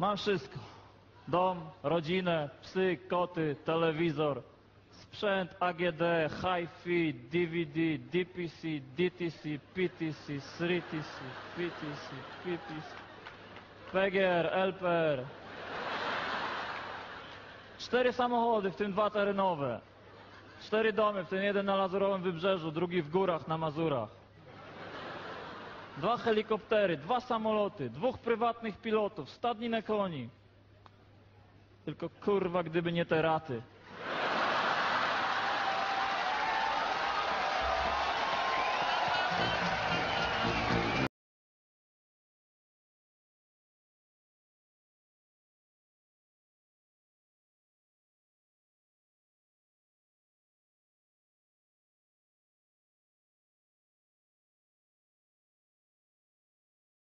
Mam wszystko. Dom, rodzinę, psy, koty, telewizor, sprzęt AGD, hi-fi, DVD, DPC, DTC, PTC, 3TC, PTC, PTC, PGR, LPR. Cztery samochody, w tym dwa terenowe. Cztery domy, w tym jeden na Lazurowym Wybrzeżu, drugi w górach na Mazurach. Dwa helikoptery, dwa samoloty, dwóch prywatnych pilotów, stadninę koni. Tylko kurwa, gdyby nie te raty.